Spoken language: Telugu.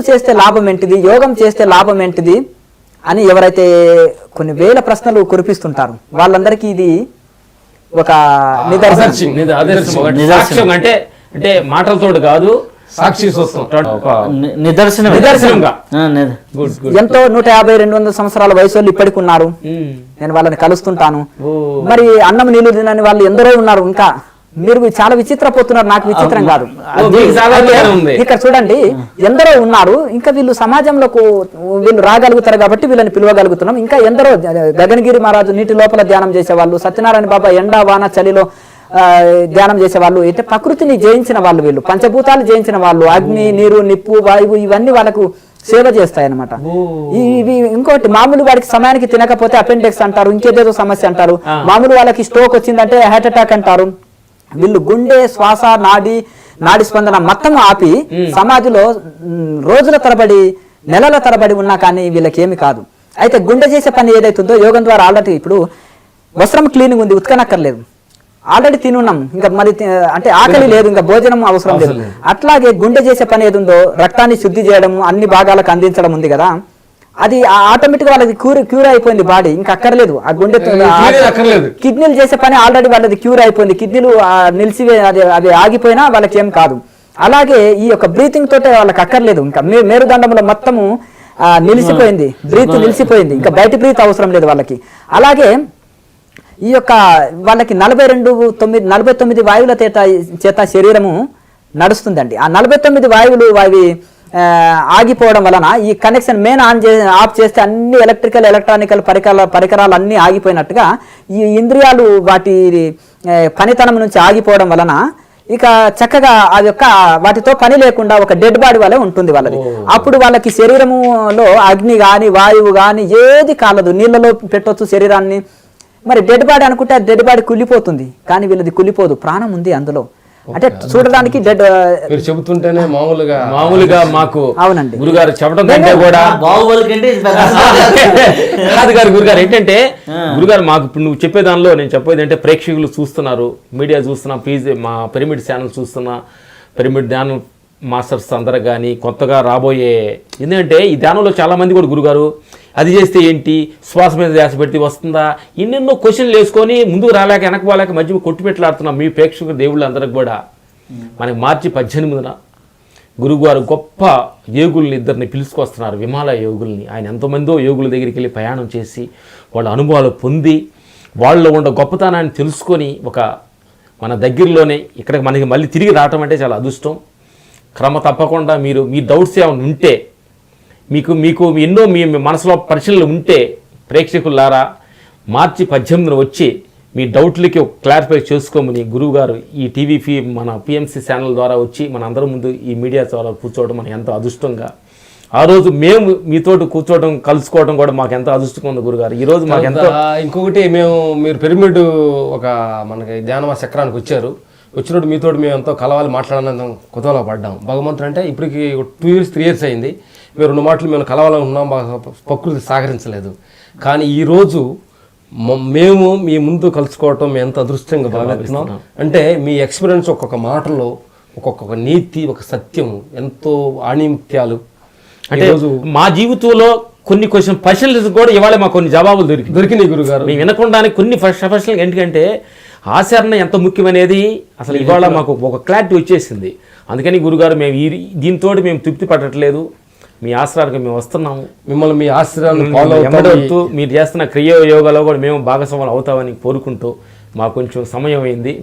కసరత్తు చేస్తే లాభం ఏంటిది? యోగం చేస్తే లాభం ఏంటిది? అని ఎవరైతే కొన్ని వేల ప్రశ్నలు కురిపిస్తుంటారు వాళ్ళందరికీ ఇది ఒక నిదర్శనం. అంటే అంటే మాటలతోటి కాదు సాక్షి నిదర్శనం నిదర్శనంగా. ఆ, నిద- గుడ్ గుడ్. ఎంతో నూట యాభై రెండు వందల సంవత్సరాల వయసు వాళ్ళు ఇప్పటికి ఉన్నారు. నేను వాళ్ళని కలుస్తుంటాను. మరి అన్నం నీళ్ళు తినని వాళ్ళు ఎందరో ఉన్నారు ఇంకా. మీరు చాలా విచిత్రపోతున్నారు నాకు విచిత్రం కాదు. ఇక్కడ చూడండి ఎందరో ఉన్నారు ఇంకా వీళ్ళు సమాజంలో వీళ్ళు రాగలుగుతారు కాబట్టి వీళ్ళని పిలవగలుగుతున్నాం. ఇంకా ఎందరో గగనగిరి మహారాజు నీటి లోపల ధ్యానం చేసేవాళ్ళు సత్యనారాయణ బాబా ఎండ వాన చలిలో ధ్యానం చేసేవాళ్ళు అంటే ప్రకృతిని జయించిన వాళ్ళు వీళ్ళు పంచభూతాలు జయించిన వాళ్ళు అగ్ని నీరు నిప్పు వాయువు ఇవన్నీ వాళ్ళకు సేవ చేస్తాయి అనమాట ఇవి ఇంకోటి మామూలు వాడికి సమయానికి తినకపోతే అపెండిక్స్ అంటారు ఇంకేదేదో సమస్య అంటారు. మామూలు వాళ్ళకి స్ట్రోక్ వచ్చిందంటే హార్ట్ అటాక్ అంటారు. వీళ్ళు గుండె శ్వాస నాడి నాడి స్పందన మొత్తం ఆపి సమాధిలో రోజుల తరబడి నెలల తరబడి ఉన్నా కానీ వీళ్ళకి ఏమి కాదు. అయితే గుండె చేసే పని ఏదైతుందో యోగం ద్వారా ఆల్రెడీ ఇప్పుడు వస్త్రం క్లీనింగ్ ఉంది ఉతకనక్కర్లేదు. ఆల్రెడీ తినున్నాం ఇంకా మరి అంటే ఆకలి లేదు. ఇంకా భోజనం అవసరం లేదు. అట్లాగే గుండె చేసే పని ఏది ఉందో రక్తాన్ని శుద్ధి చేయడం అన్ని భాగాలకు అందించడం ఉంది కదా. అది ఆటోమేటిక్గా వాళ్ళది క్యూర్ క్యూర్ అయిపోయింది బాడీ ఇంకా అక్కర్లేదు. ఆ గుండె. కిడ్నీలు చేసే పని ఆల్రెడీ వాళ్ళది క్యూర్ అయిపోయింది. కిడ్నీలు ఆ, నిలిచివే అది అది ఆగిపోయినా వాళ్ళకి ఏం కాదు. అలాగే ఈ యొక్క బ్రీతింగ్ తోటే వాళ్ళకి అక్కర్లేదు. ఇంకా మేరుదండంలో మొత్తము ఆ, నిలిచిపోయింది బ్రీత్ నిలిచిపోయింది ఇంకా బయట బ్రీత్ అవసరం లేదు వాళ్ళకి. అలాగే ఈ యొక్క వాళ్ళకి నలభై రెండు తొమ్మిది నలభై తొమ్మిది వాయువుల చేత చేత శరీరము నడుస్తుందండి. ఆ నలభై తొమ్మిది వాయువులు అవి ఆగిపోవడం వలన ఈ కనెక్షన్ మెయిన్ ఆన్ చే ఆఫ్ చేస్తే అన్ని ఎలక్ట్రికల్ ఎలక్ట్రానికల్ పరికరాల పరికరాలు అన్నీ ఆగిపోయినట్టుగా ఈ ఇంద్రియాలు వాటి పనితనం నుంచి ఆగిపోవడం వలన ఇక చక్కగా అది యొక్క వాటితో పని లేకుండా ఒక డెడ్ బాడీ వలె ఉంటుంది వాళ్ళది. అప్పుడు వాళ్ళకి శరీరములో అగ్ని గాని వాయువు గాని ఏది కాలదు. నీళ్ళలో పెట్టొచ్చు శరీరాన్ని. మరి డెడ్ బాడీ అనుకుంటే డెడ్ బాడీ కుళ్ళిపోతుంది. కానీ వీళ్ళది కుళ్ళిపోదు. ప్రాణం ఉంది అందులో. అంటే చూడడానికి డెడ్ మీరు చెబుతుంటేనే మామూలుగా మామూలుగా మాకు అవునండి. గురుగారు చెప్పడం కంటే కూడా బాహుబలి కంటే కాదు గారు గురుగారు ఏంటంటే గురుగారు మాకు ఇప్పుడు నువ్వు చెప్పే దానిలో నేను చెప్పేది అంటే ప్రేక్షకులు చూస్తున్నారు మీడియా చూస్తున్నా పీజీ మా పిరమిడ్ ఛానల్ చూస్తున్నా పిరమిడ్ ధ్యానం మాస్టర్స్ అందరు కానీ కొత్తగా రాబోయే ఎందుకంటే ఈ ధ్యానంలో చాలామంది కూడా గురుగారు అది చేస్తే ఏంటి? శ్వాస మీద ధ్యాస పెడితే వస్తుందా? ఎన్నెన్నో క్వశ్చన్లు వేసుకొని ముందుకు రాలేక వెనక పోలేక మధ్య కొట్టుపెట్లాడుతున్నాం మీ ప్రేక్షకుల దేవుళ్ళు అందరికి కూడా. మనకి మార్చి పద్దెనిమిదిన గురుగారు గొప్ప యోగుల్ని ఇద్దరిని పిలుచుకొస్తున్నారు. విమాల యోగుల్ని. ఆయన ఎంతోమందో యోగుల దగ్గరికి వెళ్ళి ప్రయాణం చేసి వాళ్ళ అనుభవాలు పొంది వాళ్ళలో ఉన్న గొప్పతనాన్ని తెలుసుకొని ఒక మన దగ్గరలోనే ఇక్కడ మనకి మళ్ళీ తిరిగి రావటం అంటే చాలా అదృష్టం. క్రమ తప్పకుండా మీరు మీ డౌట్స్ ఏమైనా ఉంటే మీకు మీకు ఎన్నో మీ మనసులో ప్రశ్నలు ఉంటే ప్రేక్షకులారా మార్చి పద్దెనిమిదిన వచ్చి మీ డౌట్లకి క్లారిఫై చేసుకోమని గారు ఈ టీవీ మన పిఎంసి ఛానల్ ద్వారా వచ్చి మన అందరి ముందు ఈ మీడియా ద్వారా కూర్చోవడం మనకి ఎంతో అదృష్టంగా. ఆ రోజు మేము మీతోటి కూర్చోవడం కలుసుకోవడం కూడా మాకు ఎంతో అదృష్టంగా ఉంది గురుగారు. ఈ రోజు మాకు ఎంతో ఇంకొకటి మేము మీరు పిరమిడ్ ఒక మనకి ధ్యానమా చక్రానికి వచ్చారు. వచ్చినప్పుడు మీతో మేము ఎంతో కలవాలి మాట్లాడాలని కుతూహల పడ్డాం. భగవంతుడు అంటే ఇప్పటికి టూ ఇయర్స్ త్రీ ఇయర్స్ అయింది. మీరు రెండు మాటలు మేము కలవాలని ఉన్నాం ప్రకృతి సహకరించలేదు కానీ ఈ రోజు మ- మేము మీ ముందు కలుసుకోవటం మేము ఎంత అదృష్టంగా భావిస్తున్నాం. అంటే మీ ఎక్స్పీరియన్స్ ఒక్కొక్క మాటలో ఒక్కొక్క నీతి ఒక సత్యం ఎంతో ఆణిముత్యాలు. అంటే ఈరోజు మా జీవితంలో కొన్ని క్వశ్చన్ ప్రశ్నలు కూడా ఇవాళ మాకు కొన్ని జవాబులు దొరికి దొరికినాయి గురుగారు. మేము వినకుండానే కొన్ని ఫస్ట్ ప్రశ్నలు ఎందుకంటే ఆచరణ ఎంత ముఖ్యమనేది అసలు ఇవాళ మాకు ఒక క్లారిటీ వచ్చేసింది. అందుకని గురుగారు మేము ఈ దీంతో మేము తృప్తి పడట్లేదు. మీ ఆశ్రయానికి మేము వస్తున్నాము. మిమ్మల్ని మీ ఆశ్రయాలను ఫాలో వెంబడవుతూ మీరు చేస్తున్న క్రియ యోగాలో కూడా మేము భాగస్వాములు అవుతామని కోరుకుంటూ మాకు కొంచెం సమయం అయింది.